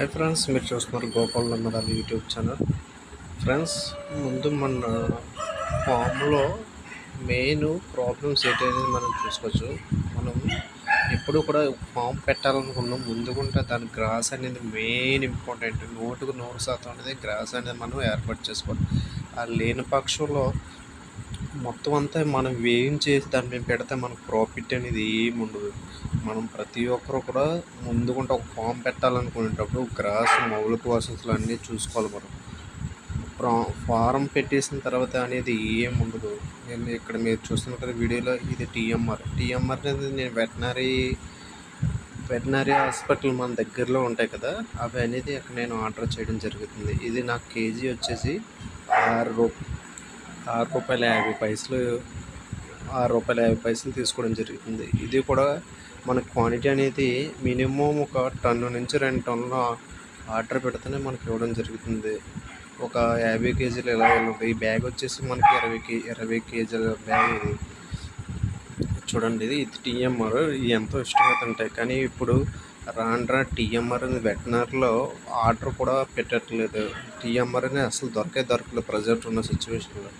Hi friends మీరు చూస్తున్నారు Gopal Nammadala YouTube channel. Friends ముందు మన ఫామ్లో మెయిన్ ప్రాబ్లమ్స్ ఏంటనేది మనం చూసుకోవచ్చు. మనం ఎప్పుడు కూడా ఫామ్ పెట్టాలనుకున్నాం ముందుకుంటే దాని గ్రాస్ అనేది మెయిన్ ఇంపార్టెంట్. నూటుకు నూరు శాతం అనేది గ్రాస్ అనేది మనం ఏర్పాటు చేసుకోవాలి. ఆ లేని పక్షంలో మొత్తం అంతా మనం వేయించేసి దాని మీద పెడితే మనకు ప్రాఫిట్ అనేది ఏమి ఉండదు. మనం ప్రతి ఒక్కరు కూడా ముందుకుంటే ఒక ఫామ్ పెట్టాలనుకునేటప్పుడు గ్రాస్ మౌలిక వసతులు అన్నీ చూసుకోవాలి మనం. ప్రా ఫారం పెట్టేసిన తర్వాత అనేది ఏం ఉండదు. నేను ఇక్కడ మీరు చూస్తున్న కదా వీడియోలో ఇది టీఎంఆర్ టీఎంఆర్ అనేది నేను వెటనరీ వెటనరీ హాస్పిటల్ మన దగ్గరలో ఉంటాయి కదా అవి అనేది అక్కడ నేను ఆర్డర్ చేయడం జరుగుతుంది. ఇది నాకు కేజీ వచ్చేసి ఆరు రూ ఆరు రూపాయల యాభై పైసలు ఆరు రూపాయల యాభై పైసలు తీసుకోవడం జరుగుతుంది ఇది కూడా మన క్వాంటిటీ అనేది మినిమం ఒక టన్ను నుంచి రెండు టన్నుల ఆర్డర్ పెడితేనే మనకి ఇవ్వడం జరుగుతుంది. ఒక యాభై కేజీలు ఇలా ఉంటుంది ఈ బ్యాగ్ వచ్చేసి మనకి ఇరవై కే ఇరవై కేజీల బ్యాగ్ ఇది. చూడండి ఇది ఇది టీఎంఆర్. ఇది ఎంతో ఇష్టంగా తింటాయి కానీ ఇప్పుడు రాను రా టీఎంఆర్ అని వెటనరీలో ఆర్డర్ కూడా పెట్టట్లేదు. టీఎంఆర్ అని అసలు దొరకే దొరకలేదు ప్రజెంట్ ఉన్న సిచ్యువేషన్లో.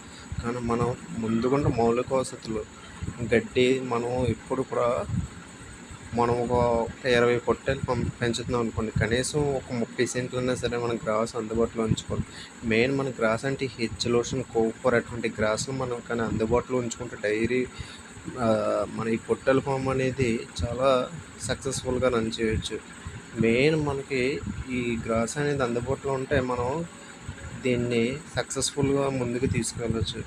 కానీ మనం ముందుగుండా మౌలిక వసతులు. గడ్డి మనం ఇప్పుడు కూడా మనం ఒక ఇరవై పొట్టేలు పం పెంచుతున్నాం అనుకోండి. కనీసం ఒక ముప్పై సెంట్లైనా సరే మన గ్రాస్ అందుబాటులో ఉంచుకోవాలి. మెయిన్ మన గ్రాస్ అంటే హెచ్ లోషన్ కోపర్ అటువంటి గ్రాస్ను మనం కానీ అందుబాటులో ఉంచుకుంటే డైరీ మన ఈ పొట్టెల ఫామ్ అనేది చాలా సక్సెస్ఫుల్గా రన్ చేయొచ్చు. మెయిన్ మనకి ఈ గ్రాస్ అనేది అందుబాటులో ఉంటే మనం దీన్ని సక్సెస్ఫుల్గా ముందుకు తీసుకెళ్ళచ్చు